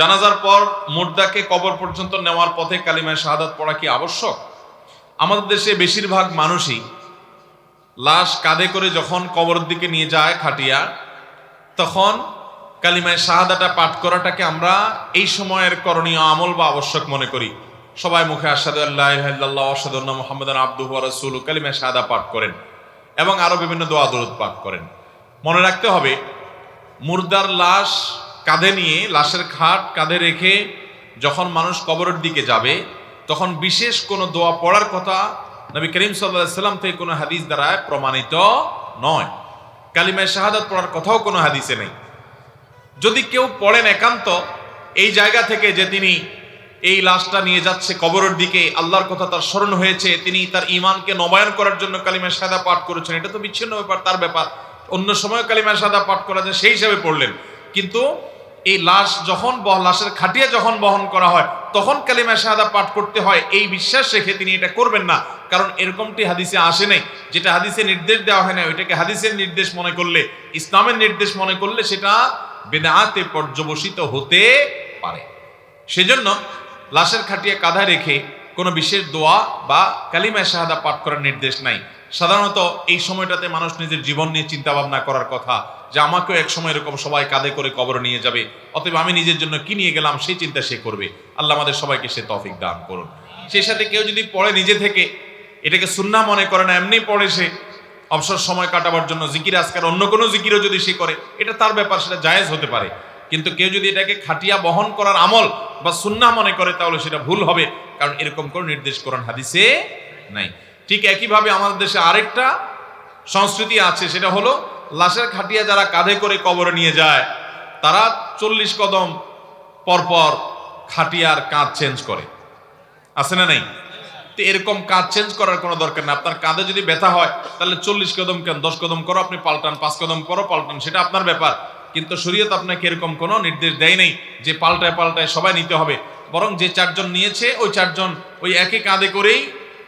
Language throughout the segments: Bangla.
জানাজার পর মুর্দাকে কবর পর্যন্ত নেওয়ার পথে কালিমায় শাহাদাত পড়া কি আবশ্যক? আমাদের দেশে বেশিরভাগ মানুষই লাশ কাঁধে করে যখন কবরের দিকে নিয়ে যায় খাটিয়া, তখন কালিমায় শাহাদাটা পাঠ করাটাকে আমরা এই সময়ের করণীয় আমল বা আবশ্যক মনে করি। সবাই মুখে আল্লাহ আসাদুল্লাহ মোহাম্মদ আব্দুহ রসুল কালিমায় শাহাদা পাঠ করেন এবং আরও বিভিন্ন দোয়া দরুদ পাঠ করেন। মনে রাখতে হবে, মুর্দার লাশ কাঁধে নিয়ে, লাশের খাট কাঁধে রেখে যখন মানুষ কবরের দিকে যাবে, তখন বিশেষ কোনো দোয়া পড়ার কথা নবী করিম সাল্লাহ সাল্লাম থেকে কোনো হাদিস দ্বারা প্রমাণিত নয়। কালিমায় শাহাদাত পড়ার কথাও কোনো হাদিসে নেই। যদি কেউ পড়েন একান্ত, এই জায়গা থেকে যে তিনি এই লাশটা নিয়ে যাচ্ছে কবরের দিকে, আল্লাহর কথা তার স্মরণ হয়েছে, তিনি তার ইমানকে নবায়ন করার জন্য কালিমা সাদা পাঠ করেছেন, এটা তো বিচ্ছিন্ন ব্যাপার, তার ব্যাপার। অন্য সময় কালিমা সাদা পাঠ করা যায়, সেই হিসাবে পড়লেন। কিন্তু এই লাশ যখন লাশের খাটিয়া যখন বহন করা হয়, তখন কালিমা শাহাদা পাঠ করতে হয়। এই বিশ্বাস রেখে তিনি এটা করবেন না। কারণ এরকমটি হাদিসে আসে নাই। যেটা হাদিসে নির্দেশ দেওয়া হয় না ওইটাকে হাদিসের নির্দেশ মনে করলে, ইসলামের নির্দেশ মনে করলে সেটা বেদাতে পর্যবসিত হতে পারে। সেজন্য লাশের খাটিয়া কাঁধা রেখে কোনো বিশেষ দোয়া বা কালিমা শাহাদা পাঠ করার নির্দেশ নাই। সাধারণত এই সময়টাতে মানুষ নিজের জীবন নিয়ে চিন্তা ভাবনা করার কথা, যে আমাকেও এক সময় এরকম সবাই কাঁধে করে কবর নিয়ে যাবে, অতএব আমি নিজের জন্য কি নিয়ে গেলাম, সেই চিন্তা সে করবে। আল্লাহ আমাদের সবাইকে সে তফিক দান করুন। সেই সাথে কেউ যদি পড়ে নিজে থেকে, এটাকে সুন্না মনে করে না, এমনি পড়ে সে অবসর সময় কাটাবার জন্য জিকির আজকার অন্য কোনো জিকিরও যদি সে করে, এটা তার ব্যাপার, সেটা জায়েজ হতে পারে। কিন্তু কেউ যদি এটাকে খাটিয়া বহন করার আমল বা সুন্না মনে করে, তাহলে সেটা ভুল হবে, কারণ এরকম কোনো নির্দেশ করেন হাদিসে নাই। ঠিক একইভাবে আমাদের দেশে আরেকটা সংস্কৃতি আছে, সেটা হলো লাশের খাটিয়া যারা কাঁধে করে কবরে নিয়ে যায়, তারা চল্লিশ কদম পরপর খাটিয়ার কাঁধ চেঞ্জ করে। আছে না নাই? তো এরকম কাঁধ চেঞ্জ করার কোনো দরকার নেই। আপনার কাঁধে যদি ব্যথা হয়, তাহলে চল্লিশ কদম কেন? দশ কদম করো, আপনি পাল্টান, পাঁচ কদম করো, পাল্টান, সেটা আপনার ব্যাপার। কিন্তু শরীয়ত আপনাকে এরকম কোনো নির্দেশ দেয় নেই যে পাল্টায় পাল্টায় সবাই নিতে হবে। বরং যে চারজন নিয়েছে, ওই চারজন ওই একই কাঁধে করেই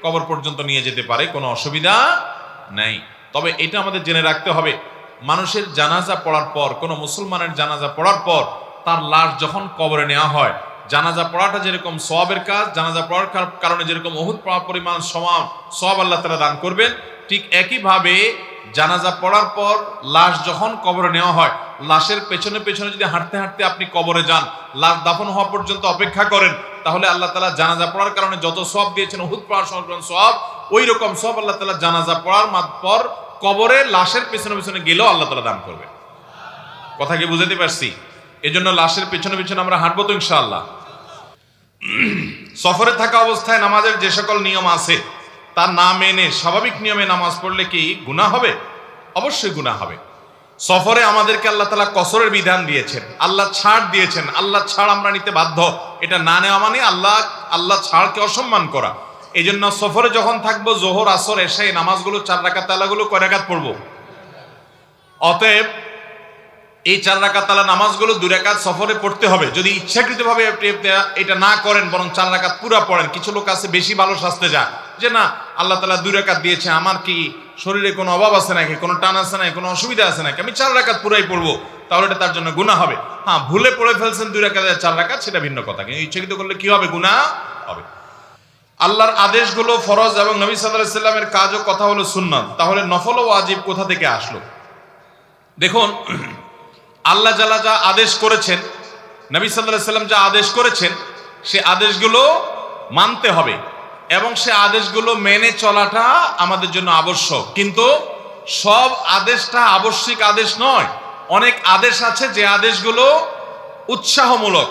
কবর পর্যন্ত নিয়ে যেতে পারে, কোনো অসুবিধা নেই। তবে এটা আমাদের জেনে রাখতে হবে, মানুষের জানাজা পড়ার পর, কোনো মুসলমানের জানাজা পড়ার পর, তার লাশ যখন কবরে নেওয়া হয়, জানাজা পড়াটা যেরকম সবের কাজ, জানাজা পড়ার কার- কারণে যেরকম অহুত পরিমাণ সমান সব আল্লাহ তারা দান করবেন, ঠিক একইভাবে জানাজা পড়ার পর লাশ যখন কবরে নেওয়া হয়, লাশের পেছনে পেছনে যদি হাঁটতে হাঁটতে আপনি কবরে যান, লাশ দাফন হওয়া পর্যন্ত অপেক্ষা করেন তাহলে আল্লাহ তালা জানাজা পড়ার কারণে যত সব দিয়েছেন অহুত পড়ার সংক্রান্ত সব ওই রকম সব আল্লাহ তালা জানাজা পড়ার পর কবরে লাশের পেছনে পেছনে গেলেও আল্লাহ তালা দান করবে। কথা কি বুঝাতে পারছি? এজন্য লাশের পেছনে পেছনে আমরা হাঁটবো তো ইনশাআল্লাহ। সফরে থাকা অবস্থায় নামাজের যে সকল নিয়ম আছে, তার না মেনে স্বাভাবিক নিয়মে নামাজ পড়লে কি গুনাহ হবে? অবশ্যই গুনাহ হবে। সফরে আমাদেরকে আল্লাহ তালা কসরের বিধান দিয়েছেন, আল্লাহ ছাড় দিয়েছেন, আল্লাহ ছাড় আমরা নিতে বাধ্য। এটা না নেওয়া মানে আল্লাহ আল্লাহ ছাড়কে অসম্মান করা। এই জন্য সফরে যখন থাকব, জোহর, আসর এসে নামাজগুলো চার রাকাত তালাগুলো কয় রাকাত পড়ব? অতএব এই চার রাকাত তালা নামাজগুলো দু রাকাত সফরে পড়তে হবে। যদি ইচ্ছাকৃতভাবে এটা না করেন, বরং চার রাকাত পুরা পড়েন, কিছু লোক আছে বেশি ভালো শাস্তে যায় যে না আল্লাহ তালা দুই রাকাত দিয়েছে, আমার কি শরীরে কোনো অভাব আছে নাকি? কোনো টান আছে নাকি? কোনো অসুবিধা আছে নাকি? আমি চার রাকাত পুরাই পড়ব, তাহলে এটা তার জন্য গুণা হবে। হ্যাঁ ভুলে পড়ে ফেলছেন দুই আর চার রাকাত সেটা ভিন্ন কথা। কিন্তু ইচ্ছাকৃত করলে কি হবে? গুণা হবে। আল্লাহর আদেশগুলো ফরজ এবং নবী সাল্লাহ সাল্লামের কাজ ও কথা হলো সুন্নত। তাহলে নফল ও ওয়াজিব কোথা থেকে আসলো? দেখুন, আল্লাহ জালা যা আদেশ করেছেন, নবী সাল্লাহ সাল্লাম যা আদেশ করেছেন, সে আদেশগুলো মানতে হবে। এবং সে আদেশগুলো মেনে চলাটা আমাদের জন্য আবশ্যক। কিন্তু সব আদেশটা আবশ্যিক আদেশ নয়। অনেক আদেশ আছে যে আদেশগুলো উৎসাহমূলক।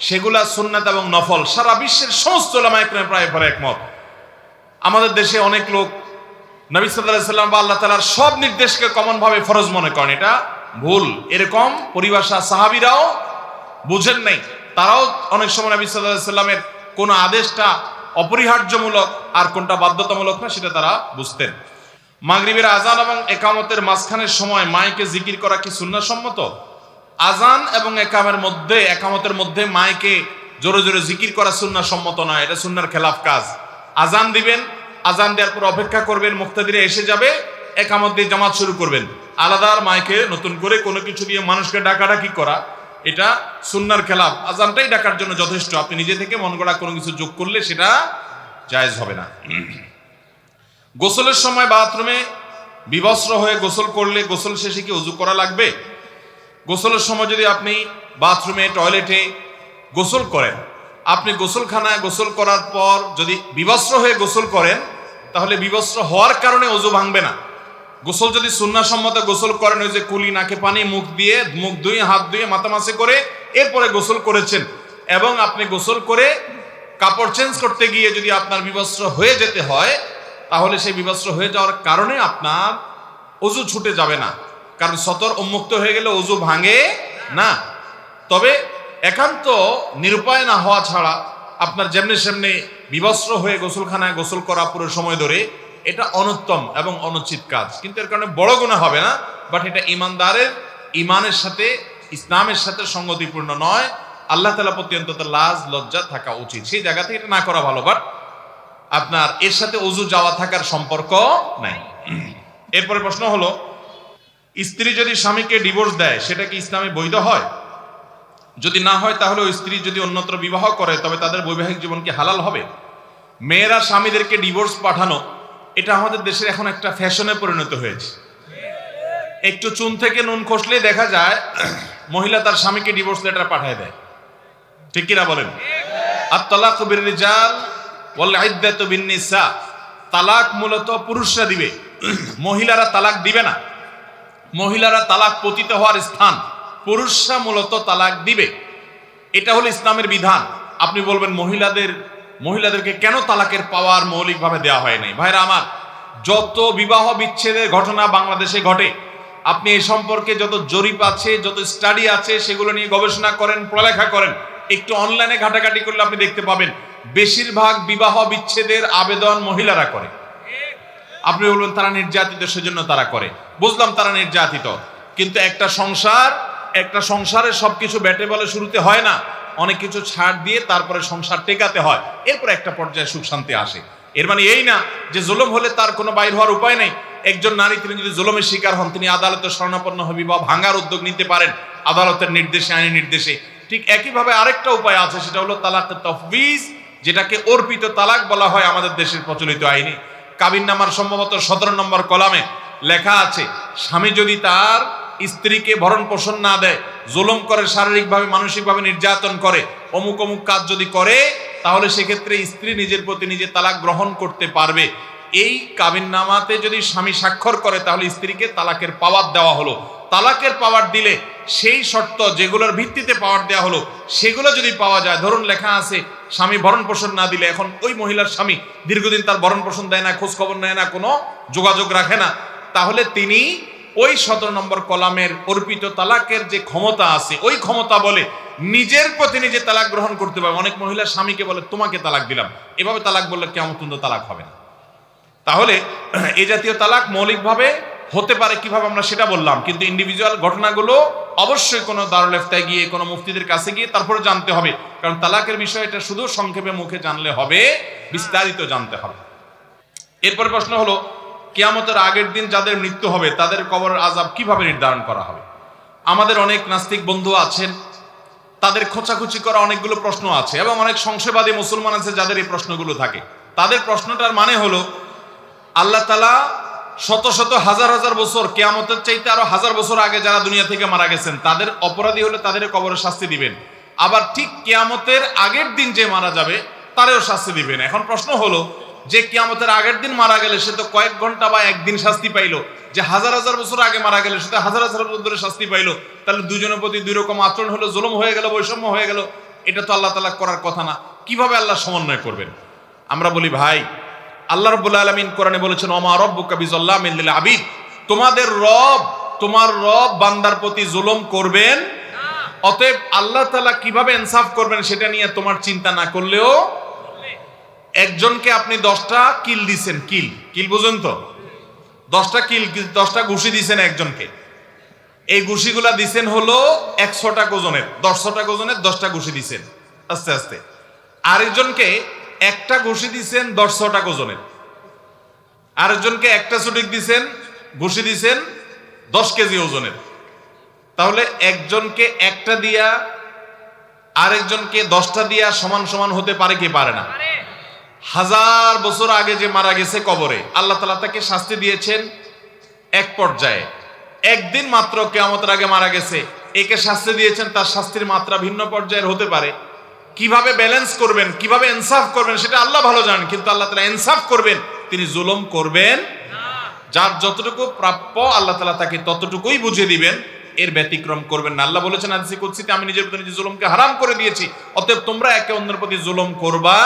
সেগুলা সুন্নাত এবং নফল। সারা বিশ্বের সমস্ত লামায়করা প্রায় প্রায় একমত। আমাদের দেশে অনেক লোক নবী সাল্লাহ সাল্লাম বা আল্লাহ তালার সব নির্দেশকে কমন ভাবে ফরজ মনে করেন। এটা ভুল। এরকম পরিভাষা সাহাবিরাও বুঝেন নাই। তারাও অনেক সময় নবী সাল্লাহ সাল্লামের কোন আদেশটা অপরিহার্যমূলক আর কোনটা বাধ্যতামূলক না, সেটা তারা বুঝতেন। মাগরিবের আজান এবং একামতের মাঝখানের সময় মাইকে জিকির করা কি সুন্নাসম্মত? আজান এবং একামের মধ্যে, একামতের মধ্যে মাইকে জোরে জোরে জিকির করা সুন্না সম্মত নয়, এটা সুন্নার খেলাফ কাজ। আজান দিবেন আজান দেওয়ার পর অপেক্ষা করবেন, মুক্তাদিরে এসে যাবে, একামত দিয়ে জামাত শুরু করবেন। আলাদা আর মাইকে নতুন করে কোনো কিছু দিয়ে মানুষকে ডাকাডাকি করা এটা সুন্নার খেলাফ। আজানটাই ডাকার জন্য যথেষ্ট। আপনি নিজে থেকে মন গড়া কোনো কিছু যোগ করলে সেটা জায়েজ হবে না। গোসলের সময় বাথরুমে বিবস্ত্র হয়ে গোসল করলে গোসল শেষে কি উজু করা লাগবে? গোসলের সময় যদি আপনি বাথরুমে, টয়লেটে গোসল করেন, আপনি গোসলখানায় গোসল করার পর যদি বিবস্ত্র হয়ে গোসল করেন, তাহলে বিবস্ত্র হওয়ার কারণে অজু ভাঙবে না। গোসল যদি সুন্নাসম্মত গোসল করেন, ওই যে কুলি নাকে পানি, মুখ দিয়ে, মুখ ধুয়ে, হাত ধুয়ে, মাথা মাসে করে এরপরে গোসল করেছেন। এবং আপনি গোসল করে কাপড় চেঞ্জ করতে গিয়ে যদি আপনার বিবস্ত্র হয়ে যেতে হয়, তাহলে সেই বিবস্ত্র হয়ে যাওয়ার কারণে আপনার অজু ছুটে যাবে না। কারণ সতর উন্মুক্ত হয়ে গেলে অজু ভাঙে না। তবে একান্ত নিরুপায় না হওয়া ছাড়া আপনার যেমনি সেমনি বিবস্ত্র হয়ে গোসলখানায় গোসল করা পুরো সময় ধরে এটা অনুত্তম এবং অনুচিত কাজ। কিন্তু এর কারণে বড় গুণা হবে না বাট এটা ইমানদারের, ইমানের সাথে, ইসলামের সাথে সঙ্গতিপূর্ণ নয়। আল্লাহ তালা প্রতি অন্তত লাজ, লজ্জা থাকা উচিত। সেই জায়গা থেকে এটা না করা ভালো বাট আপনার এর সাথে অজু যাওয়া থাকার সম্পর্ক নাই। এরপরে প্রশ্ন হলো, স্ত্রী যদি স্বামীকে ডিভোর্স দেয়, সেটা কি ইসলামে বৈধ হয়? যদি না হয়, তাহলে ওই স্ত্রী যদি অন্যত্র বিবাহ করে, তবে তাদের বৈবাহিক জীবন কি হালাল হবে? মেয়েরা স্বামীদেরকে ডিভোর্স পাঠানো এটা আমাদের দেশের এখন একটা ফ্যাশনে পরিণত হয়েছে। একটু চুন থেকে নুন খসলে দেখা যায়, মহিলা তার স্বামীকে ডিভোর্স লেটার পাঠায় দেয়। ঠিক কিনা বলেন? আর তালাক বিরিজাল ওয়াল ইদ্দাতু বিন্নিসা। তালাক মূলত পুরুষরা দিবে। মহিলারা তালাক দিবে না। মহিলারা তালাক পতিত হওয়ার স্থান। পুরুষরা মূলত তালাক দিবে। এটা হলো ইসলামের বিধান। আপনি বলবেন মহিলাদের মহিলাদেরকে কেন তালাকের পাওয়ার মৌলিকভাবে দেওয়া হয় নাই? ভাইরা আমার, যত বিবাহ বিচ্ছেদের ঘটনা বাংলাদেশে ঘটে, আপনি এ সম্পর্কে যত জরিপ আছে, যত স্টাডি আছে, সেগুলো নিয়ে গবেষণা করেন, পড়ালেখা করেন, একটু অনলাইনে ঘাটাঘাটি করলে আপনি দেখতে পাবেন, বেশিরভাগ বিবাহ বিচ্ছেদের আবেদন মহিলারা করে। আপনি বলবেন, তারা নির্যাতিত, সেজন্য তারা করে। বুঝলাম তারা নির্যাতিত, কিন্তু একটা সংসার, একটা সংসারের সবকিছু ব্যাটে বলে শুরুতে হয় না। অনেক কিছু ছাড় দিয়ে তারপরে সংসার টেকাতে হয়। এরপর একটা পর্যায়ে সুখ শান্তি আসে। এর মানে এই না যে জুলুম হলে তার কোনো বাইর হওয়ার উপায় নেই। একজন নারী তিনি যদি জুলুমের শিকার হন, তিনি আদালতে শরণাপন্ন হবি বা ভাঙার উদ্যোগ নিতে পারেন আদালতের নির্দেশে, আইনি নির্দেশে। ঠিক একইভাবে আরেকটা উপায় আছে, সেটা হলো তালাক তফবিজ, যেটাকে অর্পিত তালাক বলা হয় আমাদের দেশের প্রচলিত আইনে। কাবিন নামার সম্ভবত সতেরো নম্বর কলামে লেখা আছে, স্বামী যদি তার স্ত্রীকে ভরণ পোষণ না দেয়, জুলুম করে, শারীরিকভাবে, মানসিকভাবে নির্যাতন করে, অমুক অমুক কাজ যদি করে, তাহলে সেক্ষেত্রে স্ত্রী নিজের প্রতি নিজে তালাক গ্রহণ করতে পারবে। এই কাবিন নামাতে যদি স্বামী স্বাক্ষর করে, তাহলে স্ত্রীকে তালাকের পাওয়ার দেওয়া হলো। তালাকের পাওয়ার দিলে সেই শর্ত যেগুলোর ভিত্তিতে পাওয়ার দেওয়া হলো, সেগুলো যদি পাওয়া যায়, ধরুন লেখা আছে, স্বামী ভরণ পোষণ না দিলে, এখন ওই মহিলার স্বামী দীর্ঘদিন তার ভরণ পোষণ দেয় না খোঁজ খবর নেয় না, কোনো যোগাযোগ রাখে না, তাহলে তিনি ওই সতেরো নম্বর কলামের অর্পিত তালাকের যে ক্ষমতা আছে, ওই ক্ষমতা বলে নিজের প্রতি নিজে তালাক গ্রহণ করতে পারবে। অনেক মহিলা স্বামীকে বলে, তোমাকে তালাক দিলাম। এভাবে তালাক বললে কেমন কিন্তু তালাক হবে না। তাহলে এই জাতীয় তালাক মৌলিকভাবে হতে পারে কীভাবে আমরা সেটা বললাম, কিন্তু ইন্ডিভিজুয়াল ঘটনাগুলো অবশ্যই কোনো দারুলেফতায় গিয়ে, কোনো মুফতিদের কাছে গিয়ে তারপরে জানতে হবে। কারণ তালাকের বিষয় এটা শুধু সংক্ষেপে মুখে জানলে হবে, বিস্তারিত জানতে হবে। এরপর প্রশ্ন হলো কেয়ামতের আগের দিন যাদের মৃত্যু হবে, তাদের কবরের আজাব কীভাবে নির্ধারণ করা হবে? আমাদের অনেক নাস্তিক বন্ধু আছেন, তাদের খোঁচাখুচি করা অনেকগুলো প্রশ্ন আছে এবং অনেক সংশয়বাদী মুসলমান আছে যাদের এই প্রশ্নগুলো থাকে। তাদের প্রশ্নটার মানে হলো, আল্লাহ তালা শত শত হাজার হাজার বছর, কেয়ামতের চাইতে আরও হাজার বছর আগে যারা দুনিয়া থেকে মারা গেছেন, তাদের অপরাধী হলে তাদের কবরে শাস্তি দিবেন। আবার ঠিক কেয়ামতের আগের দিন যে মারা যাবে, তারেও শাস্তি দিবেন। এখন প্রশ্ন হলো যে কিয়ামতের আগের দিন মারা গেলে সে তো কয়েক ঘণ্টা বা একদিন শাস্তি পাইলো। যে হাজার হাজার বছর আগে মারা গেলে সে তো হাজার হাজার বছর ধরে শাস্তি পাইলো। তাহলে দুজনের প্রতি দুই রকম আচরণ হলো জুলুম হয়ে গেল বৈষম্য হয়ে গেল। এটা তো আল্লাহ তালা করার কথা না। কীভাবে আল্লাহ সমন্বয় করবেন? আমরা বলি ভাই আল্লাহ রব্বুল আলমিন কোরআনে বলেছেন ওমা রব্বু কাবিজল্লাহ মিল্লিল আবিদ। তোমাদের রব তোমার রব বান্দার প্রতি জুলুম করবেন। অতএব আল্লাহ তালা কীভাবে ইনসাফ করবেন সেটা নিয়ে তোমার চিন্তা না করলেও একজনকে আপনি দশটা কিল দিছেন, কিল। কিল বুঝুন তো? দশটা কিল, দশটা ঘুষি দিছেন একজনকে। এই ঘুষিগুলা দিছেন হলো একশোটা ওজনের দশশোটা ওজনের দশটা ঘুষি দিছেন। আস্তে আস্তে। আরেকজনকে একটা ঘুষি দিছেন দশশোটা ওজনের আরেকজনকে একটা ছুটিক দিছেন, ঘুষি দিছেন দশ কেজি ওজনের। তাহলে একজনকে একটা দিয়া, আরেকজনকে দশটা দিয়া সমান সমান হতে পারে কি পারে না? হাজার বছর আগে যে মারা গেছে কবরে, আল্লাহ তালা তাকে শাস্তি দিয়েছেন এক পর্যায়ে। একদিন মাত্র কেয়ামতের আগে মারা গেছে। একে শাস্তি দিয়েছেন, তার শাস্তির মাত্রা ভিন্ন পর্যায়ের হতে পারে। কীভাবে ব্যালেন্স করবেন, কীভাবে ইনসাফ করবেন, সেটা আল্লাহ ভালো জানেন, কিন্তু আল্লাহ তালা ইনসাফ করবেন, তিনি জুলম করবেন। যার যতটুকু প্রাপ্য, আল্লাহ তালা তাকে ততটুকুই বুঝিয়ে দিবেন। এর ব্যতিক্রম করবেন না। আল্লাহ বলেছেন আদিসি কুৎসিতে আমি নিজের প্রতি জুলুমকে হারাম করে দিয়েছি, অতএব তোমরা একে অন্যের প্রতি জুলম করবা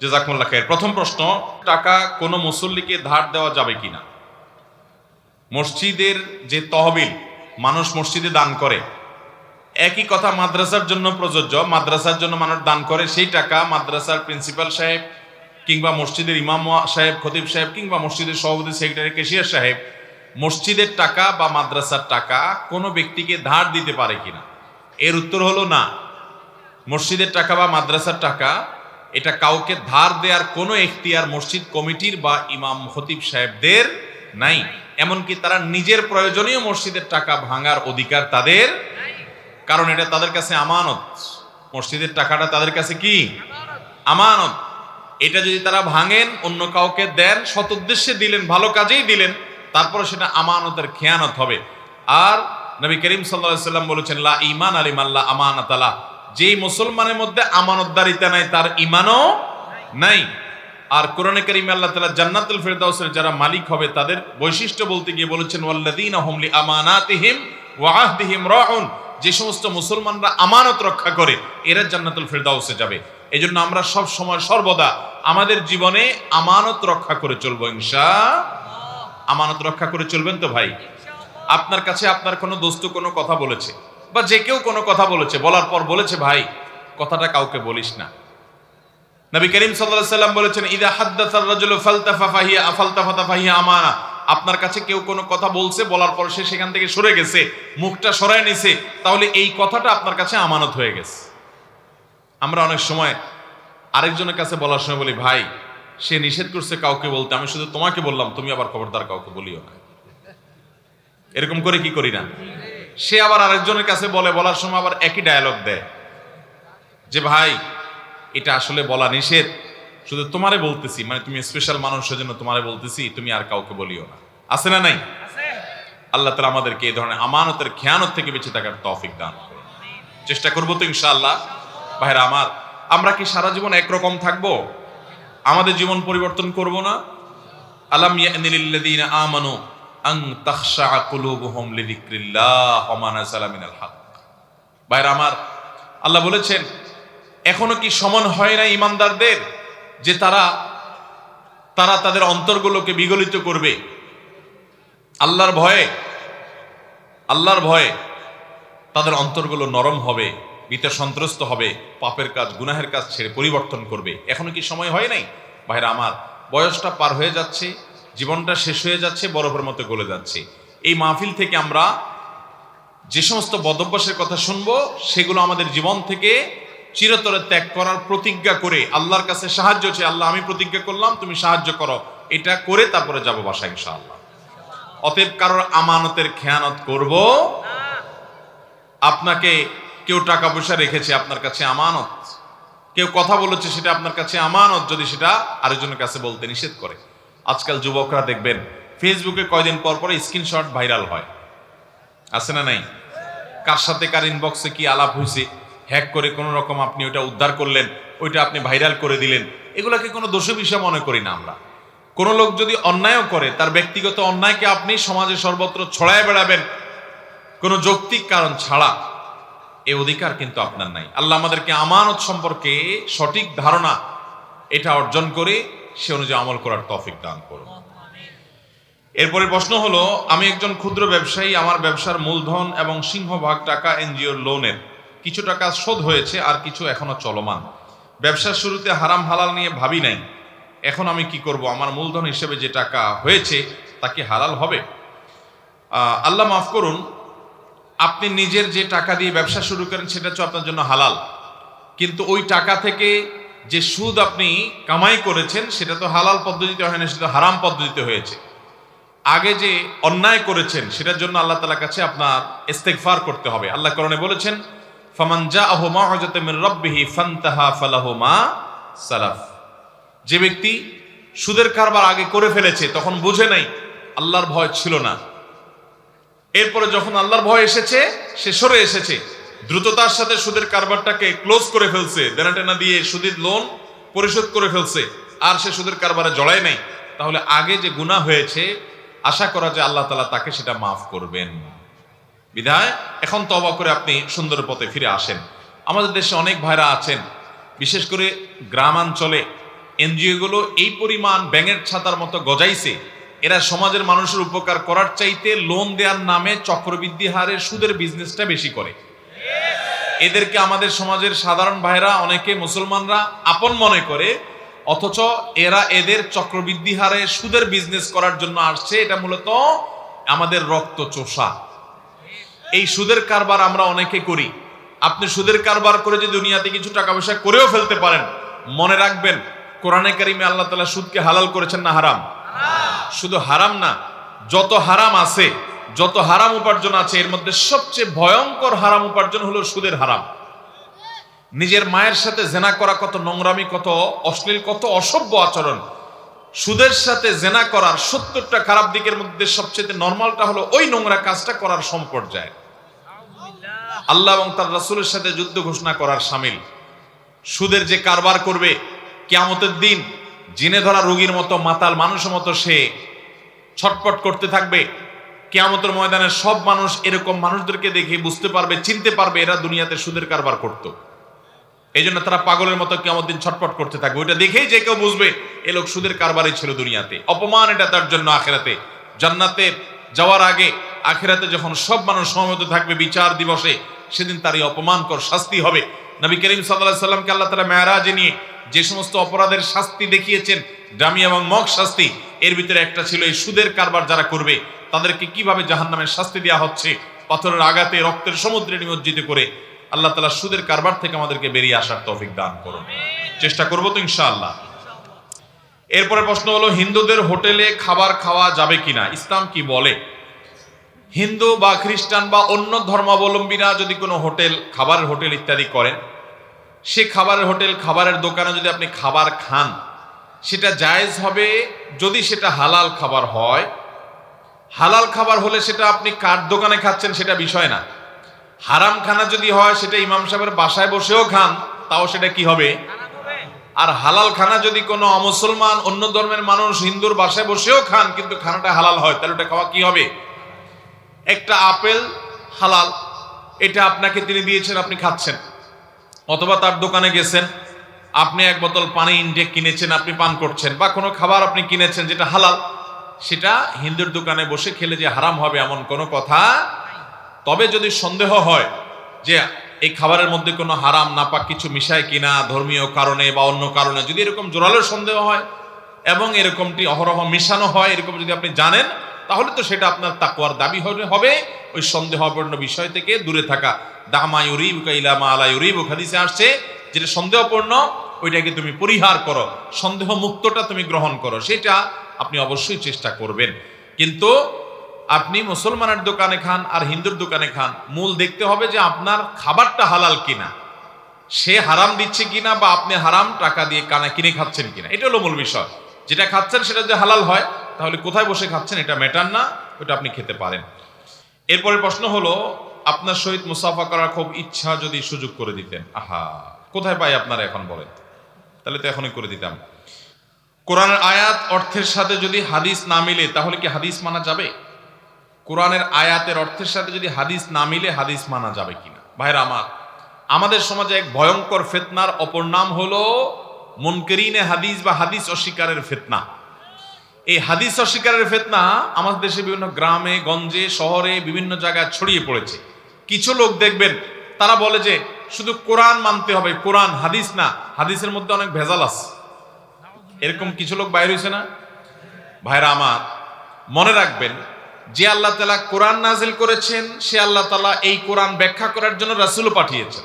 না জেজাকুল্লাহ খায়ের প্রথম প্রশ্ন, টাকা কোনো মুসল্লিকে ধার দেওয়া যাবে কিনা? মসজিদের যে তহবিল, মানুষ মসজিদে দান করে, একই কথা মাদ্রাসার জন্য প্রযোজ্য, মাদ্রাসার জন্য মানুষ দান করে, সেই টাকা মাদ্রাসার প্রিন্সিপাল সাহেব কিংবা মসজিদের ইমাম সাহেব, খতিব সাহেব কিংবা মসজিদের সভাপতি, সেক্রেটারি কেশিয়ার সাহেব, মসজিদের টাকা বা মাদ্রাসার টাকা কোনো ব্যক্তিকে ধার দিতে পারে কিনা? এর উত্তর হলো না। মসজিদের টাকা বা মাদ্রাসার টাকা এটা কাউকে ধার দেওয়ার কোনো এখতিয়ার মসজিদ কমিটির বা ইমাম খতিব সাহেবদের নাই। এমনকি তারা নিজের প্রয়োজনীয় মসজিদের টাকা ভাঙার অধিকার তাদের কারণ এটা তাদের কাছে আমানত। মসজিদের টাকাটা তাদের কাছে কি? আমানত। এটা যদি তারা ভাঙেন, অন্য কাউকে দেন, সৎ উদ্দেশ্যে দিলেন, ভালো কাজেই দিলেন, তারপরে সেটা আমানতের খেয়ানত হবে। আর নবী করিম সাল্লাহ সাল্লাম বলেছেন, লা ইমান আলিম আল্লাহ যেই মুসলমানের মধ্যে আমানতদারিতা নাই, তার ইমানও নাই। আর কোরআনে করিম আল্লাহ তাআলা জান্নাতুল ফেরদাউসের যারা মালিক হবে, তাদের বৈশিষ্ট্য বলতে গিয়ে বলেছেন, ওয়াল্লাযীনা হুম লি আমানাতিহিম ওয়া আহদিহিম রাউন। যে সমস্ত মুসলমানরা আমানত রক্ষা করে, এরা জান্নাতুল ফেরদাউসে যাবে। এজন্য আমরা সব সময় সর্বদা আমাদের জীবনে আমানত রক্ষা করে চলবো ইনশা আমানত রক্ষা করে চলবেন তো ভাই? আপনার কাছে আপনার কোনো দোস্ত কোনো কথা বলেছে? বা যে কেউ কোনো কথা বলেছে, বলার পর বলেছে, ভাই, কথাটা কাউকে বলিস না। নবী করিম সাল্লাল্লাহু সাল্লাম বলেছেন, ইদা হাদ্দাসার রাজুলু ফালতাফা ফাহিয়া, আফালতাফাতা ফাহিয়া আমানা। আপনার কাছে কেউ কোনো কথা বলছে, বলার পর সে সেখান থেকে সরে গেছে, মুখটা সরায় নিছে, তাহলে এই কথাটা আপনার কাছে আমানত হয়ে গেছে। আমরা অনেক সময় আরেকজনের কাছে বলার সময় বলি, ভাই, সে নিষেধ করছে কাউকে বলতে, আমি শুধু তোমাকে বললাম, তুমি আবার খবরদার কাউকে বলিও না। এরকম করে কি করি না? সে আবার আরেকজনের কাছে বলে বলার সময় আবার একই ডায়ালগ দেয়। যে ভাই এটা আসলে বলা নিষেধ। শুধু তোমারে বলতেছি মানে তুমি স্পেশাল মানুষের জন্য তোমারে বলতেছি তুমি আর কাউকে বলিও না। আছে না নাই? আল্লাহ তালা আমাদেরকে এই ধরনের আমানতের খেয়ানত থেকে বেঁচে থাকার তফিক দান করুন। চেষ্টা করব তো ইনশাআল্লাহ। ভাইরা আমার আমরা কি সারা জীবন একরকম থাকব? আমাদের জীবন পরিবর্তন করব না? আলাম ইয়ানিলিল্লাযীনা আমানু আন তাখশা কুলুবুহুম লিযিকরিল্লাহ ওয়া মা নাযালা মিনাল হক। ভাইরা আমার, আল্লাহ বলেছেন, এখনও কি সমান হয় না ইমানদারদের যে তারা তারা তাদের অন্তরগুলোকে বিগলিত করবে? আল্লাহর ভয়ে আল্লাহর ভয়ে তাদের অন্তরগুলো নরম হবে ভীত সন্ত্রস্ত হবে, পাপের কাজ, গুনাহের কাজ ছেড়ে পরিবর্তন করবে। এখনও কি সময় হয় নাই? ভাইরা আমার, বয়সটা পার হয়ে যাচ্ছে জীবনটা শেষ হয়ে যাচ্ছে, বরফের মতো গলে যাচ্ছে। এই মাহফিল থেকে আমরা যে সমস্ত বদভ্যাসের কথা শুনব, সেগুলো আমাদের জীবন থেকে চিরতরে ত্যাগ করার প্রতিজ্ঞা করে আল্লাহর কাছে সাহায্য চেয়ে, আল্লাহ, আমি প্রতিজ্ঞা করলাম, তুমি সাহায্য করো। এটা করে তারপরে যাব বাসা ইনশাআল্লাহ। অতএব কারোর আমানতের খেয়ানত করব। আপনাকে কেউ টাকা পয়সা রেখেছে আপনার কাছে আমানত। কেউ কথা বলেছে সেটা আপনার কাছে আমানত, যদি সেটা আরেকজনের কাছে বলতে নিষেধ করে। আজকাল যুবকরা দেখবেন ফেসবুকে কয়দিন পর পর স্ক্রিনশট ভাইরাল হয়। আছে না নাই? কার সাথে কার ইনবক্সে কি আলাপ হয়েছে হ্যাক করে কোনো রকম আপনি ওটা উদ্ধার করলেন, ওইটা আপনি ভাইরাল করে দিলেন এগুলাকে কোনো দোষ বিষয় মনে করি না আমরা। কোনো লোক যদি অন্যায়ও করে, তার ব্যক্তিগত অন্যায়কে আপনি সমাজে সর্বত্র ছড়ায় বেড়াবেন, কোনো যৌক্তিক কারণ ছাড়া, এ অধিকার কিন্তু আপনার নাই। আল্লাহ আমাদেরকে আমানত সম্পর্কে সঠিক ধারণা এটা অর্জন করে সে অনুযায়ী আমল করার তফিক দান করুন। এরপরে প্রশ্ন হলো, আমি একজন ক্ষুদ্র ব্যবসায়ী, আমার ব্যবসার মূলধন এবং সিংহভাগ টাকা এনজিওর লোনের কিছু টাকা শোধ হয়েছে আর কিছু এখনও চলমান। ব্যবসার শুরুতে হারাম হালাল নিয়ে ভাবি নাই। এখন আমি কি করব? আমার মূলধন হিসেবে যে টাকা হয়েছে, তা কি হালাল হবে? আল্লাহ মাফ করুন, আপনি নিজের যে টাকা দিয়ে ব্যবসা শুরু করেন, সেটা হচ্ছে আপনার জন্য হালাল। কিন্তু ওই টাকা থেকে যে সুদ আপনি কামাই করেছেন, সেটা তো হালাল পদ্ধতিতে হয় না, সেটা হারাম পদ্ধতিতে হয়েছে। আগে যে অন্যায় করেছেন, সেটার জন্য আল্লাহ তালার কাছে আপনার ইস্তেকফার করতে হবে। আল্লাহ করণে বলেছেন, ফামান জা আহমা হজরত রব্বিহি ফান্তাহা ফালাহুমা সালাফ। যে ব্যক্তি সুদের কারবার আগে করে ফেলেছে, তখন বুঝে নাই, আল্লাহর ভয় ছিল না। এরপরে যখন আল্লাহর ভয় এসেছে, সে সরে এসেছে। দ্রুততার সাথে সুদের কারবারটাকে ক্লোজ করে ফেলছে দেনা টেনা দিয়ে সুদের লোন পরিশোধ করে ফেলছে, আর সে সুদের কারবারে জড়ায় নাই। তাহলে আগে যে গুনাহ হয়েছে, আশা করা যে আল্লাহ তালা তাকে সেটা মাফ করবেন। বিধায়, এখন তবা করে আপনি সুন্দর পথে ফিরে আসেন। আমাদের দেশে অনেক ভাইরা আছেন, বিশেষ করে গ্রামাঞ্চলে এনজিওগুলো এই পরিমাণ ব্যাঙের ছাতার মতো গজাইছে, এরা সমাজের মানুষের উপকার করার চাইতে লোন দেওয়ার নামে চক্রবৃদ্ধি হারে সুদের বিজনেসটা বেশি করে। এদেরকে আমাদের সমাজের সাধারণ ভাইরা, অনেকে মুসলমানরা আপন মনে করে, অথচ এরা এদের চক্রবৃদ্ধি হারে সুদের বিজনেস করার জন্য আসছে। এটা মূলত আমাদের রক্ত চোষা এই সুদের কারবার আমরা অনেকে করি। আপনি সুদের কারবার করে যে দুনিয়াতে কিছু টাকা পয়সা করেও ফেলতে পারেন, মনে রাখবেন, কোরআনে কারিমে আল্লাহ তালা সুদকে হালাল করেছেন না হারাম? শুধু হারাম না, যত হারাম আছে যত হারাম উপার্জন আছে, এর মধ্যে সবচেয়ে ভয়ঙ্কর হারাম উপার্জন হলো সুদের হারাম। নিজের মায়ের সাথে জেনা করা কত নোংরামি, কত অশ্লীল, কত অসভ্য আচরণ। সুদের সাথে জেনা করার সত্তরটা খারাপ দিকের মধ্যে সবচেয়ে নর্মালটা হলো ওই নোংরা কাজটা করার সম্পর্যায়। আল্লাহ এবং তার রাসূলের সাথে যুদ্ধ ঘোষণা করার সামিল। সুদের যে কারবার করবে, কিয়ামতের দিন জিনে ধরা রোগীর মতো, মাতাল মানুষের মতো সে ছটপট করতে থাকবে। কিয়ামতের ময়দানে সব মানুষ এরকম মানুষদেরকে দেখে বুঝতে পারবে, চিনতে পারবে এরা দুনিয়াতে সুদের কারবার করত। এই জন্য তারা পাগলের মতো কেমন দিন ছটপট করতে থাকবে। ওইটা দেখেই যে কেউ বুঝবে, এ লোক সুদের কারবারই ছিল দুনিয়াতে। অপমান এটা তার জন্য আখেরাতে। জান্নাতে যাওয়ার আগে আখেরাতে যখন সব মানুষ সমবেত থাকবে বিচার দিবসে, সেদিন তারই অপমানকর শাস্তি হবে। নবী করিম সাল্লাহ সাল্লামকে আল্লাহ তালা মেয়ারাজে নিয়ে যে সমস্ত অপরাধের শাস্তি দেখিয়েছেন দামি এবং মগ শাস্তি এর ভিতরে একটা ছিল এই সুদের কারবার যারা করবে, তাদেরকে কীভাবে জাহান্নামের শাস্তি দেওয়া হচ্ছে, পাথরের আঘাতে, রক্তের সমুদ্রে নিমজ্জিত করে আল্লাহ তালা সুদের কারবার থেকে আমাদেরকে বেরিয়ে আসার তৌফিক দান করুন। চেষ্টা করব তো ইনশাআল্লাহ। এরপরে প্রশ্ন হলো, হিন্দুদের হোটেলে খাবার খাওয়া যাবে কিনা? ইসলাম কি বলে? হিন্দু বা খ্রিস্টান বা অন্য ধর্মাবলম্বীরা যদি কোনো হোটেল, খাবারের হোটেল ইত্যাদি করেন, সে খাবারের হোটেল, খাবারের দোকানে যদি আপনি খাবার খান সেটা জায়েজ হবে যদি সেটা হালাল খাবার হয়। হালাল খাবার হলে সেটা আপনি কার দোকানে খাচ্ছেন সেটা বিষয় না। হারাম খানা যদি হয়, সেটা ইমাম সাহেবের বাসায় বসেও খান, তাও সেটা কি হবে? আর হালাল খানা যদি কোনো অমুসলমান, অন্য ধর্মের মানুষ, হিন্দুর বাসায় বসেও খান, কিন্তু খানাটা হালাল হয়, তাহলে ওটা খাওয়া কি হবে? একটা আপেল হালাল, এটা আপনাকে তিনি দিয়েছেন, আপনি খাচ্ছেন, অথবা তার দোকানে গেছেন। আপনি এক বোতল পানি ইনটেক কিনেছেন, আপনি পান করছেন, বা কোনো খাবার আপনি কিনেছেন যেটা হালাল, সেটা হিন্দুর দোকানে বসে খেলে যে হারাম হবে এমন কোনো কথা তবে যদি সন্দেহ হয় যে এই খাবারের মধ্যে কোনো হারাম, নাপাক কিছু মিশায় কিনা, ধর্মীয় কারণে বা অন্য কারণে, যদি এরকম জোরালো সন্দেহ হয় এবং এরকমটি অহরহ মিশানো হয়, এরকম যদি আপনি জানেন, তাহলে তো সেটা আপনার তাকুয়ার দাবি হবে ওই সন্দেহপূর্ণ বিষয় থেকে দূরে থাকা। দামা ইউরিব ইলামা আলা ইউরিব হাদিসে আসছে, যেটা সন্দেহপূর্ণ ওইটাকে তুমি পরিহার করো সন্দেহ মুক্তটা তুমি গ্রহণ করো, সেটা আপনি অবশ্যই চেষ্টা করবেন। কিন্তু আপনি মুসলমানের দোকানে খান আর হিন্দুর দোকানে খান, মূল দেখতে হবে যে আপনার খাবারটা হালাল কিনা, সে হারাম দিচ্ছে কিনা বা আপনি হারাম টাকা দিয়ে কানা কিনে খাচ্ছেন কিনা। এটা হলো মূল বিষয়। যেটা খাচ্ছেন সেটা যদি হালাল হয়, তাহলে কোথায় বসে খাচ্ছেন এটা ম্যাটার না, ওটা আপনি খেতে পারেন। এরপরের প্রশ্ন হলো, আপনার সহিত মুসাফা করার খুব ইচ্ছা যদি সুযোগ করে দিতেন। আহা, কোথায় পাই আপনারা এখন বলেন? তাহলে তো এখনই করে দিতাম। কোরআনের আয়াত অর্থের সাথে যদি হাদিস না মিলে, তাহলে কি হাদিস মানা যাবে? কোরআনের আয়াতের অর্থের সাথে যদি হাদিস না মিলে, হাদিস মানা যাবে কিনা? ভাইরা আমার, আমাদের সমাজে এক ভয়ঙ্কর ফেতনার অপর নাম হলো মুনকেরিনে হাদিস বা হাদিস অস্বীকারের ফেতনা। এই হাদিস অস্বীকারের ফেতনা আমাদের দেশে বিভিন্ন গ্রামে, গঞ্জে, শহরে, বিভিন্ন জায়গায় ছড়িয়ে পড়েছে। কিছু লোক দেখবেন, তারা বলে যে শুধু কোরআন মানতে হবে, কোরআন, হাদিস না, হাদিসের মধ্যে অনেক ভেজাল আছে। এরকম কিছু লোক বাইর হয়েছে না? ভাইরা আমার, মনে রাখবেন, যে আল্লাহ তালা কোরআন নাজিল করেছেন, সে আল্লাহ তালা এই কোরআন ব্যাখ্যা করার জন্য রাসুলও পাঠিয়েছেন।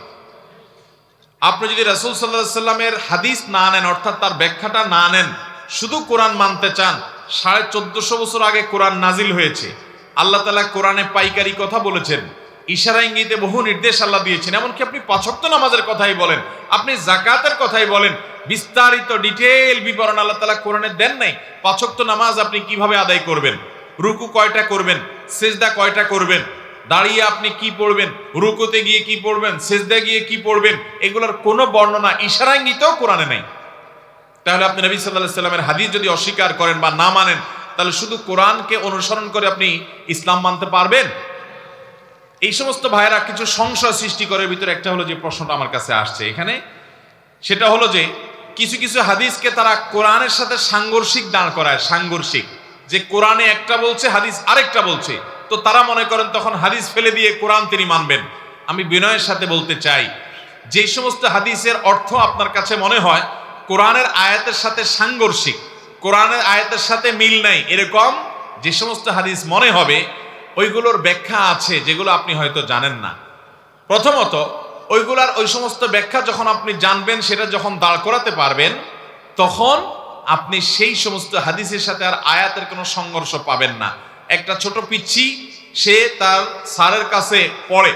আপনি যদি রাসুল সাল্লাহ সাল্লামের হাদিস না নেন, অর্থাৎ তার ব্যাখ্যাটা না নেন, শুধু কোরআন মানতে চান, সাড়ে চোদ্দশো বছর আগে কোরআন নাজিল হয়েছে। আল্লাহ তালা কোরআনে পাইকারি কথা বলেছেন ইশারা ইঙ্গিতে বহু নির্দেশ আল্লাহ দিয়েছেন। এমনকি আপনি পাঁচক্ত নামাজের কথাই বলেন, আপনি জাকাতের কথাই বলেন, বিস্তারিত ডিটেল বিবরণ আল্লাহ তালা কোরআনে দেন নাই। পাঁচক্ত নামাজ আপনি কীভাবে আদায় করবেন? রুকু কয়টা করবেন? সেজদা কয়টা করবেন? দাঁড়িয়ে আপনি কি পড়বেন? রুকুতে গিয়ে কি পড়বেন? সেজদা গিয়ে কি পড়বেন? এগুলোর কোনো বর্ণনা ইশারা ইঙ্গিতেও কোরআনে নাই। তাহলে আপনি নবী সাল্লাহ সাল্লামের হাদিস যদি অস্বীকার করেন বা না মানেন, তাহলে শুধু কোরআনকে অনুসরণ করে আপনি ইসলাম মানতে পারবেন? এই সমস্ত ভাইয়েরা কিছু সংশয় সৃষ্টি করে, ভিতরে একটা হলো যে প্রশ্নটা আমার কাছে আসছে এখানে। সেটা হলো যে কিছু কিছু হাদিসকে তারা কোরআনের সাথে সাংঘর্ষিক দাঁড় করায়, সাংঘর্ষিক। যে কোরআনে একটা বলছে, হাদিস আরেকটা বলছে। তো তারা মনে করেন তখন হাদিস ফেলে দিয়ে কোরআন তিনি মানবেন। আমি বিনয়ের সাথে বলতে চাই, যে সমস্ত হাদিসের অর্থ আপনার কাছে মনে হয়, কোরআনের আয়াতের সাথে সাংঘর্ষিক, কোরআনের আয়াতের সাথে মিল নাই, এরকম যে সমস্ত হাদিস মনে হবে ওইগুলোর ব্যাখ্যা আছে যেগুলো আপনি হয়তো জানেন না। প্রথমত, ওইগুলার ওই সমস্ত ব্যাখ্যা যখন আপনি জানবেন, সেটা যখন দাঁড় করাতে পারবেন, তখন আপনি সেই সমস্ত হাদিসের সাথে আর আয়াতের কোনো সংঘর্ষ পাবেন না। একটা ছোট পিচ্ছি সে তার স্যারের কাছে পড়ে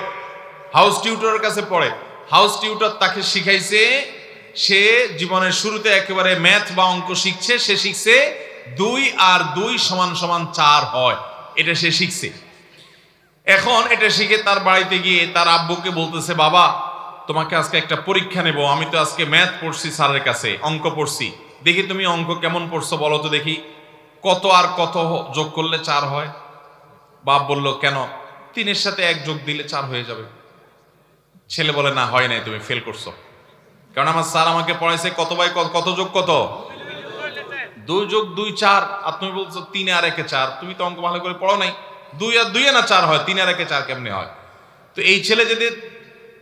হাউস টিউটরের কাছে পড়ে। হাউস টিউটর তাকে শিখাইছে, সে জীবনের শুরুতে একেবারে ম্যাথ বা অঙ্ক শিখছে, সে শিখছে দুই আর দুই সমান সমান চার হয়। এটা সে শিখছে। এখন এটা শিখে তার বাড়িতে গিয়ে তার আব্বুকে বলতেছে, বাবা, তোমাকে আজকে একটা পরীক্ষা নেব। আমি তো আজকে ম্যাথ পড়ছি স্যারের কাছে, অঙ্ক পড়ছি। দেখি তুমি অঙ্ক কেমন পড়ছো বলো তো দেখি। কত আর কত যোগ করলে চার হয়? বাপ বলল, কেন? তিনের সাথে এক যোগ দিলে চার হয়ে যাবে। ছেলে বলে, না, হয় নাই, তুমি ফেল করছ। কারণ আমার স্যার আমাকে পড়াইছে কত বাই কত যোগ কত? দুই যোগ দুই চার। আর তুমি বলছো তিনে আর একে চার। তুমি তো অঙ্ক ভালো করে পড়ো নাই। দুই আর দুই না চার হয়, তিন আর একে চার কেমনে হয়? তো এই ছেলে যদি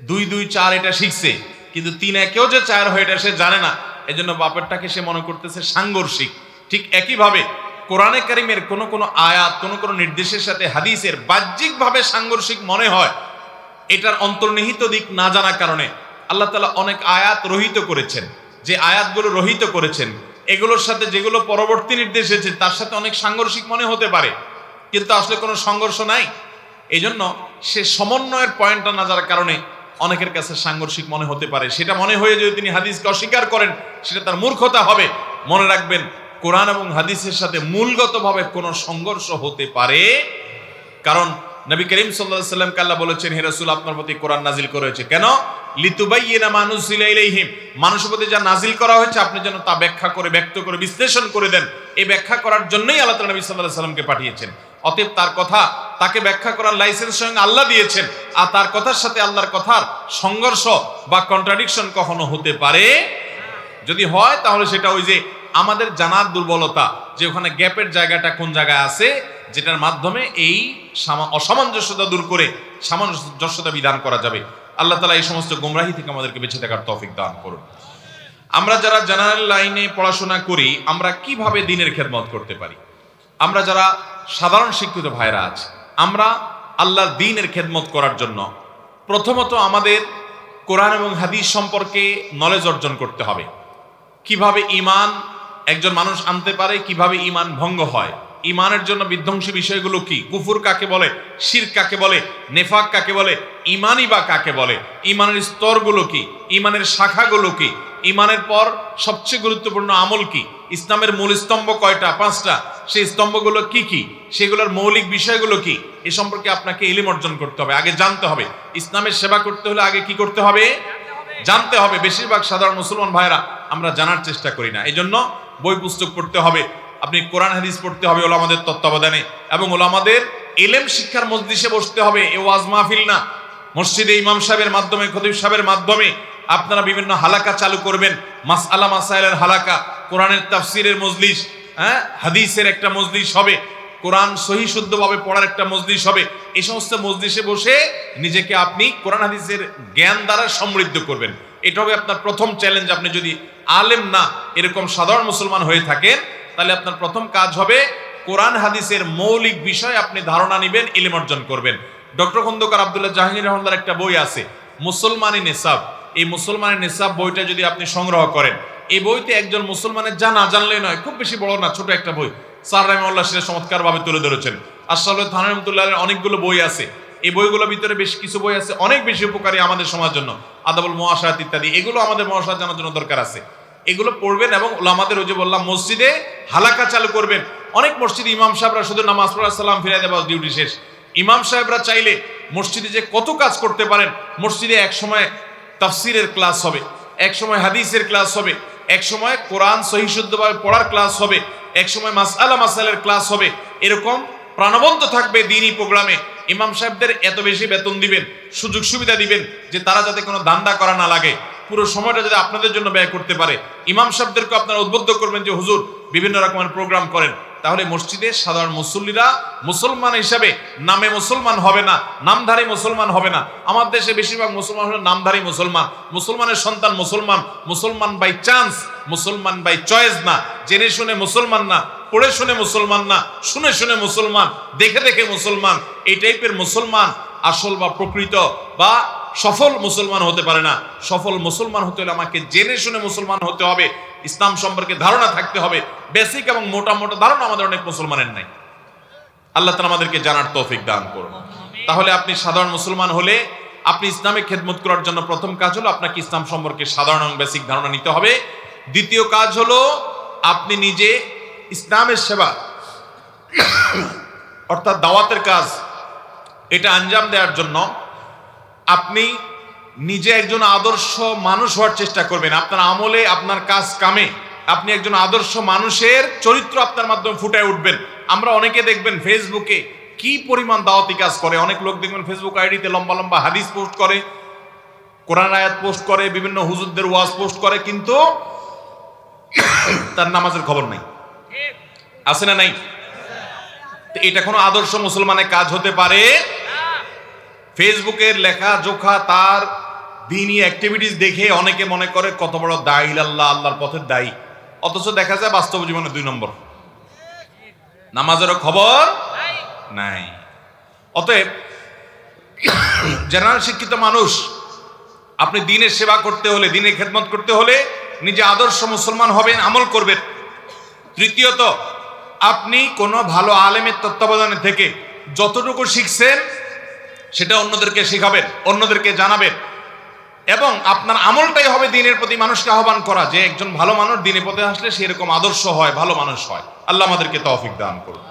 দুই দুই, চার এটা শিখছে, কিন্তু তিন একেও যে চার হয় এটা সে জানে না, এজন্য বাপেরটাকে সে মনে করতেছে সাংঘর্ষিক। ঠিক একইভাবে কোরআনে কারিমের কোনো কোনো আয়াত, কোনো কোনো নির্দেশের সাথে হাদিসের বাহ্যিকভাবে সাংঘর্ষিক মনে হয়, এটার অন্তর্নিহিত দিক না জানার কারণে আল্লাহ তালা অনেক আয়াত রহিত করেছেন। যে আয়াতগুলো রহিত করেছেন, এগুলোর সাথে যেগুলো পরবর্তী নির্দেশ এসেছে, তার সাথে অনেক সাংঘর্ষিক মনে হতে পারে। কিন্তু আসলে কোনো সংঘর্ষ নাই। এই জন্য সে সমন্বয়ের পয়েন্টটা না যার কারণে অনেকের কাছে সাংঘর্ষিক মনে হতে পারে। সেটা মনে হয়ে যদি তিনি হাদিসকে অস্বীকার করেন, সেটা তার মূর্খতা হবে। মনে রাখবেন, কোরআন এবং হাদিসের সাথে মূলগতভাবে কোনো সংঘর্ষ হতে পারে। কারণ নবী করিম সাল্লাল্লাহু সাল্লাম কাল্লা বলেছেন, হে রাসূল, আপনার প্রতি কোরআন নাজিল করেছে কেন? লিতুবাইয়িনা মানুসিলা ইলাইহিম। মানুষের প্রতি যা নাজিল করা হয়েছে, আপনি যেন তা ব্যাখ্যা করে, ব্যক্ত করে, বিশ্লেষণ করে দেন। এই ব্যাখ্যা করার জন্যই আল্লাহ নবী আলাইহি সাল্লামকে পাঠিয়েছেন। অতএব তার কথা, তাকে ব্যাখ্যা করার লাইসেন্স স্বয়ং আল্লাহ দিয়েছেন। আর তার কথার সাথে আল্লাহর কথার সংঘর্ষ বা কন্ট্রাডিকশন কখনো হতে পারে? যদি হয়, তাহলে সেটা ওই যে আমাদের জানার দুর্বলতা, যে ওখানে গ্যাপের জায়গাটা কোন জায়গায় আছে, যেটার মাধ্যমে এই সামা- অসামঞ্জস্যতা দূর করে সামঞ্জস্যতা বিধান করা যাবে। আল্লাহ তালা এই সমস্ত গুমরাহি থেকে আমাদেরকে বেঁচে থাকার তৌফিক দান করুন। আমরা যারা জেনারেল লাইনে পড়াশোনা করি, আমরা কীভাবে দিনের খেদমত করতে পারি? আমরা যারা সাধারণ শিক্ষিত ভাইরা আছে। আমরা আল্লাহর দিনের খেদমত করার জন্য প্রথমত আমাদের কোরআন এবং হাদিস সম্পর্কে নলেজ অর্জন করতে হবে। কীভাবে ইমান একজন মানুষ আনতে পারে, কীভাবে ইমান ভঙ্গ হয় ইমানের জন্য বিধ্বংসী বিষয়গুলো কি, কুফুর কাকে বলে, শির কাকে বলে, নেফাক কাকে বলে ইমানই বা কাকে বলে ইমানের স্তরগুলো কি ইমানের শাখাগুলো কি ইমানের পর সবচেয়ে গুরুত্বপূর্ণ আমল কি? ইসলামের মূল স্তম্ভ কয়টা? পাঁচটা। সেই স্তম্ভগুলো কি কি? সেগুলোর মৌলিক বিষয়গুলো কি? এ সম্পর্কে আপনাকে ইলিম অর্জন করতে হবে। আগে জানতে হবে। ইসলামের সেবা করতে হলে আগে কি করতে হবে? জানতে হবে। বেশিরভাগ সাধারণ মুসলমান ভাইরা আমরা জানার চেষ্টা করি না। এই জন্য বই পুস্তক পড়তে হবে। আপনি কোরআন, হাদিস পড়তে হবে ওলামাদের তত্ত্বাবধানে। এবং ওলামাদের এলেম শিক্ষার মজলিসে বসতে হবে। এ ওয়াজ মাহফিল না। মসজিদে ইমাম সাহেবের মাধ্যমে, খতিব সাহেবের মাধ্যমে আপনারা বিভিন্ন হালাকা চালু করবেন। মাস আলা মাসাইলের হালাকা, কোরআনের তাফসিরের মজলিস হ্যাঁ? হাদিসের একটা মজলিস হবে, কোরআন সহি শুদ্ধভাবে পড়ার একটা মজলিস হবে। এই সমস্ত মজলিসে বসে নিজেকে আপনি কোরআন হাদিসের জ্ঞান দ্বারা সমৃদ্ধ করবেন। এটা হবে আপনার প্রথম চ্যালেঞ্জ আপনি যদি আলেম না, এরকম সাধারণ মুসলমান হয়ে থাকেন, তাহলে আপনার প্রথম কাজ হবে কোরআন হাদিসের মৌলিক বিষয় আপনি ধারণা নেবেন, ইলিম অর্জন করবেন। ডক্টর খন্দকার আবদুল্লাহ জাহাঙ্গীর রহমানের একটা বই আছে, মুসলমানি নেসাব এই মুসলমানের নেসাব বইটা যদি আপনি সংগ্রহ করেন, এই বইতে একজন মুসলমানের যা না জানলে নয়, খুব বেশি বড় না, ছোট একটা বই। স্যার রাহিমুল্লাহ চমৎকার ভাবে তুলে ধরেছেন। আসলে থানা রহমতুল্লাহের অনেকগুলো বই আছে। এই বইগুলোর ভিতরে বেশ কিছু বই আছে, অনেক বেশি উপকারী আমাদের সমাজ জন্য। আদাবুল মহাশাত ইত্যাদি, এগুলো আমাদের মহাশাত জানার জন্য দরকার আছে। এগুলো পড়বেন এবং ওলামাদের ওই যে বললাম, মসজিদে হালাকা চালু করবেন। অনেক মসজিদে ইমাম সাহেবরা শুধু নামাজ পড়া সালাম ফিরাই দেওয়া ডিউটি শেষ। ইমাম সাহেবরা চাইলে মসজিদে যে কত কাজ করতে পারেন, মসজিদে এক সময় তাফসিরের ক্লাস হবে। এক সময় হাদিসের ক্লাস হবে। এক সময় কোরআন সহিশুদ্ধভাবে পড়ার ক্লাস হবে। এক সময় মাসআলা মাসালের ক্লাস হবে। এরকম প্রাণবন্ত থাকবে দিনই প্রোগ্রামে। ইমাম সাহেবদের এত বেশি বেতন দিবেন, সুযোগ সুবিধা দিবেন যে তারা যাতে কোনো দান্দা করা না লাগে। পুরো সময়টা যাতে আপনাদের জন্য ব্যয় করতে পারে। ইমাম সাহেবদেরকে আপনারা উদ্বুদ্ধ করবেন যে, হুজুর, বিভিন্ন রকমের প্রোগ্রাম করেন। তাহলে মসজিদে সাধারণ মুসল্লিরা মুসলমান হিসাবে নামে মুসলমান হবে না, নামধারী মুসলমান হবে না। আমার দেশে বেশিরভাগ মুসলমান হলো নামধারী মুসলমান। মুসলমানের সন্তান মুসলমান মুসলমান বাই চান্স মুসলমান বাই চয়েস না। জেনে শুনে মুসলমান না, পড়ে শুনে মুসলমান না, শুনে শুনে মুসলমান, দেখে দেখে মুসলমান, এই টাইপের মুসলমান আসল বা প্রকৃত বা সফল মুসলমান হতে পারে না। সফল মুসলমান হতে হলে আমাকে জেনে শুনে মুসলমান হতে হবে। ইসলাম সম্পর্কে ধারণা থাকতে হবে। বেসিক এবং মোটা মোটা ধারণা আমাদের অনেক মুসলমানের নাই। আল্লাহ তালা আমাদেরকে জানার তৌফিক দান করুন। তাহলে আপনি সাধারণ মুসলমান হলে আপনি ইসলামে খেদমত করার জন্য প্রথম কাজ হলো আপনাকে ইসলাম সম্পর্কে সাধারণ এবং বেসিক ধারণা নিতে হবে। দ্বিতীয় কাজ হলো আপনি নিজে ইসলামের সেবা, অর্থাৎ দাওয়াতের কাজ, এটা আঞ্জাম দেওয়ার জন্য আপনি নিজে একজন আদর্শ মানুষ হওয়ার চেষ্টা করবেন। আপনার আমলে আপনার কাজ কামে। আপনি একজন আদর্শ মানুষের চরিত্র আপনার মাধ্যমে ফুটে উঠবেন। আমরা অনেকে দেখবেন ফেসবুকে কি পরিমাণ দাওয়াতি কাজ করে। অনেক লোক দেখবেন ফেসবুক আইডিতে লম্বা লম্বা হাদিস পোস্ট করে, কোরআন আয়াত পোস্ট করে, বিভিন্ন হুজুরদের ওয়াজ পোস্ট করে, কিন্তু তার নামাজের খবর নাই। আছে না নাই? এটা কোনো আদর্শ মুসলমানের কাজ হতে পারে ফেসবুকের লেখা, জোখা, তার দিনই অ্যাক্টিভিটিস দেখে অনেকে মনে করে কত বড় দায়ী আল্লাহ আল্লাহর পথের দায়ী। অথচ দেখা যায় বাস্তব জীবনে দুই নম্বর। নামাজেরও খবর নাই। অতএব জেনারেল শিক্ষিত মানুষ, আপনি দিনের সেবা করতে হলে, দিনের খেদমত করতে হলে নিজে আদর্শ মুসলমান হবেন, আমল করবেন। তৃতীয়ত, আপনি কোনো ভালো আলেমের তত্ত্বাবধানে থেকে যতটুকু শিখছেন সেটা অন্যদেরকে শেখাবেন, অন্যদেরকে জানাবেন। এবং আপনার আমলটাই হবে দিনের প্রতি মানুষকে আহ্বান করা যে একজন ভালো মানুষ দিনের পথে আসলে সেরকম আদর্শ হয়, ভালো মানুষ হয়। আল্লাহ আমাদেরকে তৌফিক দান করুন।